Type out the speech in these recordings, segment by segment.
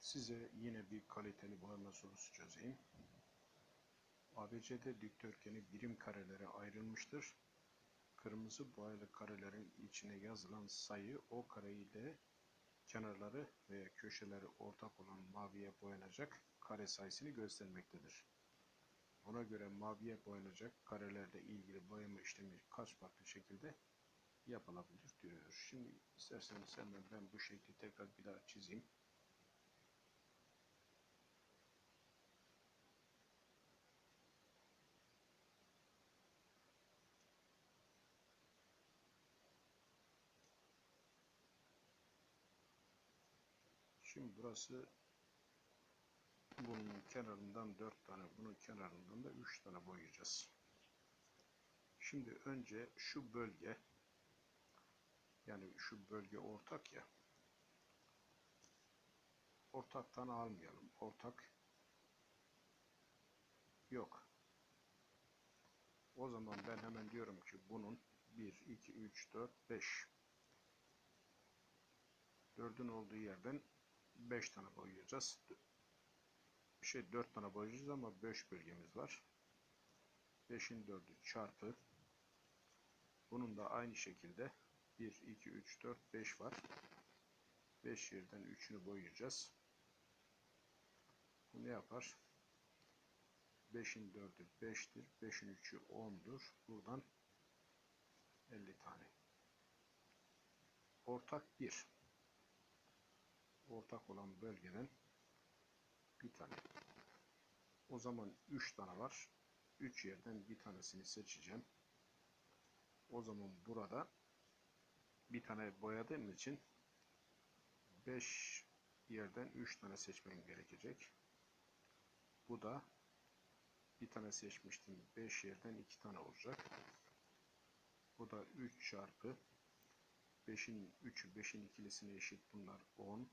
Size yine bir kaliteli boyama sorusu çözeyim. ABC'de dikdörtgeni birim karelere ayrılmıştır. Kırmızı boyalı karelerin içine yazılan sayı o kare ile kenarları veya köşeleri ortak olan maviye boyanacak kare sayısını göstermektedir. Ona göre maviye boyanacak karelerle ilgili boyama işlemi kaç farklı şekilde yapılabilir diyor. Şimdi isterseniz hemen ben bu şekli tekrar bir daha çizeyim. Şimdi burası bunun kenarından 4 tane, bunun kenarından da 3 tane boyayacağız. Şimdi önce şu bölge yani şu bölge ortak ya ortaktan almayalım. Ortak yok. O zaman ben hemen diyorum ki bunun 1, 2, 3, 4, 5 4'ün olduğu yerden 5 tane boyayacağız. Şey 4 tane boyayacağız ama 5 bölgemiz var. 5'in 4'ü çarpı bunun da aynı şekilde 1, 2, 3, 4, 5 var. 5 yerden 3'ünü boyayacağız. Bu ne yapar? 5'in 4'ü 5'tir. 5'in 3'ü 10'dur. Buradan 50 tane. Ortak 1 ortak olan bölgeden bir tane. O zaman 3 tane var. 3 yerden bir tanesini seçeceğim. O zaman burada bir tane boyadığım için 5 yerden 3 tane seçmem gerekecek. Bu da bir tane seçmiştim. 5 yerden 2 tane olacak. Bu da 3 çarpı 5'in 3'ü 5'in ikilisine eşit bunlar 10 10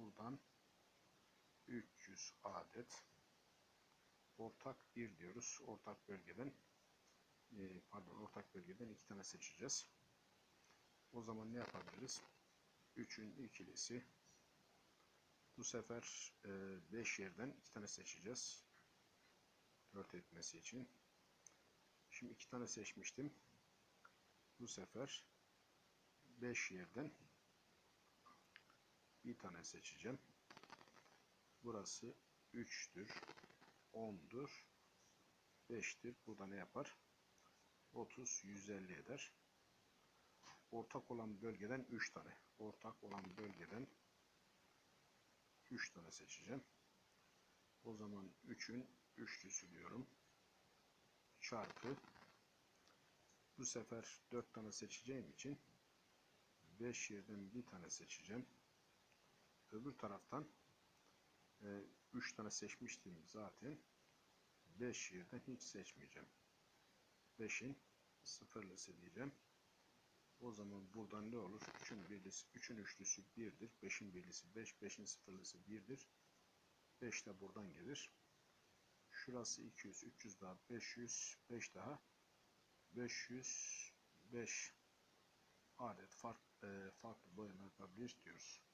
buradan 300 adet ortak 1 diyoruz. Ortak bölgeden e, pardon ortak bölgeden iki tane seçeceğiz. O zaman ne yapabiliriz? 3'ün ikilisi bu sefer 5 e, yerden iki tane seçeceğiz. 4 etmesi için. Şimdi iki tane seçmiştim. Bu sefer 5 yerden bir tane seçeceğim. Burası 3'tür, 10'dur, 5'tir. Burada ne yapar? 30, 150 eder. Ortak olan bölgeden 3 tane. Ortak olan bölgeden 3 tane seçeceğim. O zaman 3'ün üçlüsü diyorum. Çarpı bu sefer 4 tane seçeceğim için 5 yerden bir tane seçeceğim. Öbür taraftan 3 e, tane seçmiştim zaten. 5 yerden hiç seçmeyeceğim. 5'in sıfırlısı diyeceğim. O zaman buradan ne olur? 3'ün birlisi, 3'ün üçlüsü 1'dir. 5'in birlisi 5, 5'in sıfırlısı 1'dir. 5 de buradan gelir. Şurası 200, 300 daha 500, 5 daha 505 adet fark, e, farklı boyama yapabiliriz diyoruz.